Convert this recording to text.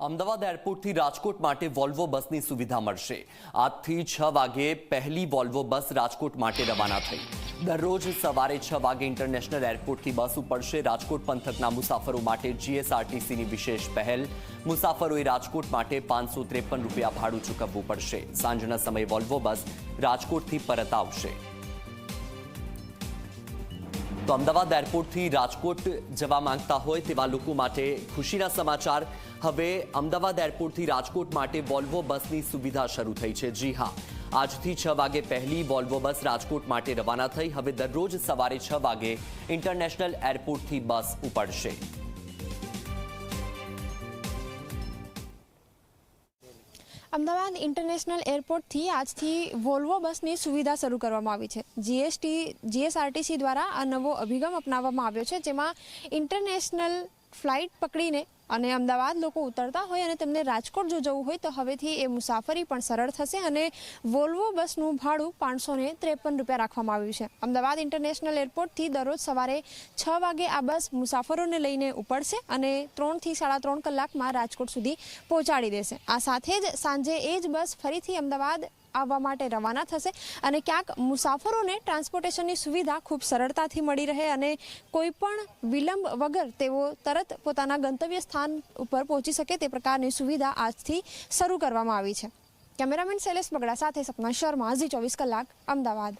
અમદાવાદ એરપોર્ટથી રાજકોટ માટે વોલ્વો બસની સુવિધા મળશે. આજથી છ વાગે પહેલી વોલ્વો બસ રાજકોટ માટે રવાના થઈ. દરરોજ સવારે છ વાગે ઇન્ટરનેશનલ એરપોર્ટથી બસ ઉપડશે રાજકોટ પંથકના મુસાફરો માટે જીએસઆરટીસીની વિશેષ પહેલ. મુસાફરોએ રાજકોટ માટે પાંચસો ત્રેપન રૂપિયા ભાડું ચૂકવવું પડશે. સાંજના સમયે વોલ્વો બસ રાજકોટથી પરત આવશે. તો અમદાવાદ એરપોર્ટથી રાજકોટ જવા માંગતા હોય તેવા લોકો માટે ખુશીના સમાચાર. હવે અમદાવાદ એરપોર્ટથી રાજકોટ માટે વોલ્વો બસની સુવિધા શરૂ થઈ છે. જી હા, આજથી છ વાગે પહેલી વોલ્વો બસ રાજકોટ માટે રવાના થઈ. હવે દરરોજ સવારે છ વાગે ઇન્ટરનેશનલ એરપોર્ટથી બસ ઉપડશે. અમદાવાદ ઇન્ટરનેશનલ એરપોર્ટથી આજથી વોલ્વો બસની સુવિધા શરૂ કરવામાં આવી છે. જીએસટી જીએસઆરટીસી દ્વારા આ નવો અભિગમ અપનાવવામાં આવ્યો છે, જેમાં ઇન્ટરનેશનલ ફ્લાઇટ પકડીને અને અમદાવાદ લોકો ઉતરતા હોય અને તેમને રાજકોટ જો જવું હોય તો હવેથી એ મુસાફરી પણ સરળ થશે અને વોલ્વો બસનું ભાડું પાંચસો ને ત્રેપન રૂપિયા રાખવામાં આવ્યું છે. અમદાવાદ ઇન્ટરનેશનલ એરપોર્ટથી દરરોજ સવારે છ વાગે આ બસ મુસાફરોને લઈને ઉપડશે અને ત્રણથી સાડા ત્રણ કલાકમાં રાજકોટ સુધી પહોંચાડી દેશે. આ સાથે જ સાંજે એ જ બસ ફરીથી અમદાવાદ આવવા માટે રવાના થશે અને ક્યાંક મુસાફરોને ટ્રાન્સપોર્ટેશનની સુવિધા ખૂબ સરળતાથી મળી રહે અને કોઈ પણ વિલંબ વગર તેઓ તરત પોતાના ગંતવ્ય સ્થાન ઉપર પહોંચી શકે તે પ્રકારની સુવિધા આજથી શરૂ કરવામાં આવી છે. કેમેરામેન શૈલેષ બગડા સાથે સપના શર્મા, ઝી ચોવીસ કલાક, અમદાવાદ.